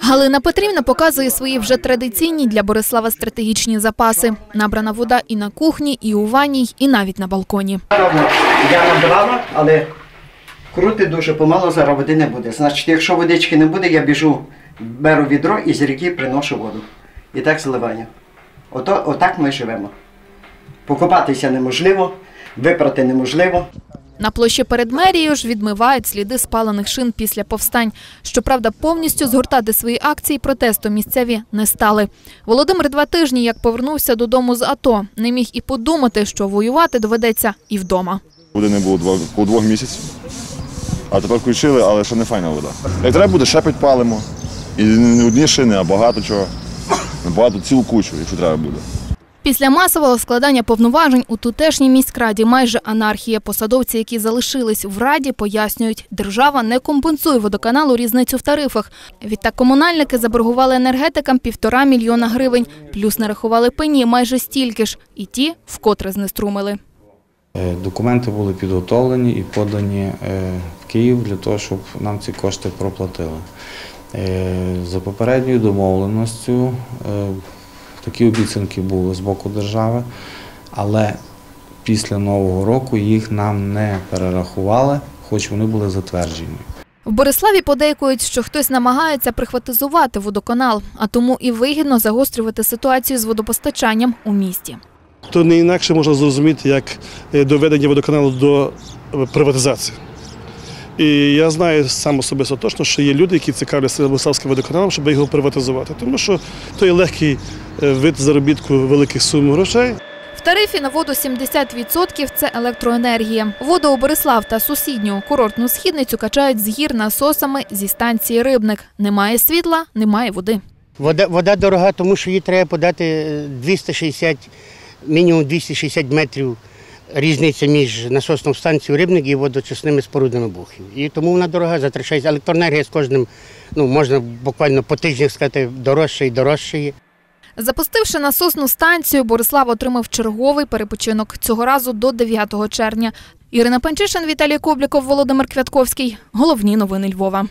Галина Петрівна показує свої вже традиційні для Борислава стратегічні запаси. Набрана вода і на кухні, і у ванній, і навіть на балконі. Я набрала, але крути дуже помало, зараз води не буде. Значить, якщо водички не буде, я біжу, беру відро і з ріки приношу воду. І так зливаю. Ото, отак ми живемо. Покупатися неможливо, випрати неможливо. На площі перед мерією ж відмивають сліди спалених шин після повстань. Щоправда, повністю згортати свої акції протесту місцеві не стали. Володимир два тижні, як повернувся додому з АТО, не міг і подумати, що воювати доведеться і вдома. Води не було по двох місяців. А тепер включили, але ще не файна вода. Як треба буде, ще підпалимо. І не одні шини, а багато чого. Багато цілу кучу, якщо треба буде. Після масового складання повноважень у тутешній міськраді майже анархія. Посадовці, які залишились в раді, пояснюють, держава не компенсує водоканалу різницю в тарифах. Відтак комунальники заборгували енергетикам півтора мільйона гривень, плюс нарахували пені майже стільки ж, і ті вкотре знеструмили. Е, Документи були підготовлені і подані е, в Київ для того, щоб нам ці кошти проплатили. Е, За попередньою домовленістю е, такі обіцянки були з боку держави, але після Нового року їх нам не перерахували, хоч вони були затверджені. В Бориславі подейкують, що хтось намагається прихватизувати водоканал, а тому і вигідно загострювати ситуацію з водопостачанням у місті. то не інакше можна зрозуміти, як е, доведення водоканалу до е, приватизації. І я знаю сам особисто точно, що є люди, які цікавляться Бориславським водоканалом, щоб його приватизувати. Тому що то є легкий вид заробітку великих сум грошей. В тарифі на воду 70% – це електроенергія. Воду у Борислав та сусідню курортну східницю качають з гір насосами зі станції Рибник. Немає світла, немає води. Вода, вода дорога, тому що її треба подати е, 260, мінімум 260 метрів різниця між насосною станцією рибник і водочисними спорудами бухів. І тому вона дорога, затрачається. Електроенергія з кожним, ну можна буквально по тижнях сказати, дорожче і дорожчає. Запустивши насосну станцію, Борислав отримав черговий перепочинок цього разу до 9 червня. Ірина Панчишин, Віталій Кобліков, Володимир Квятковський. Головні новини Львова.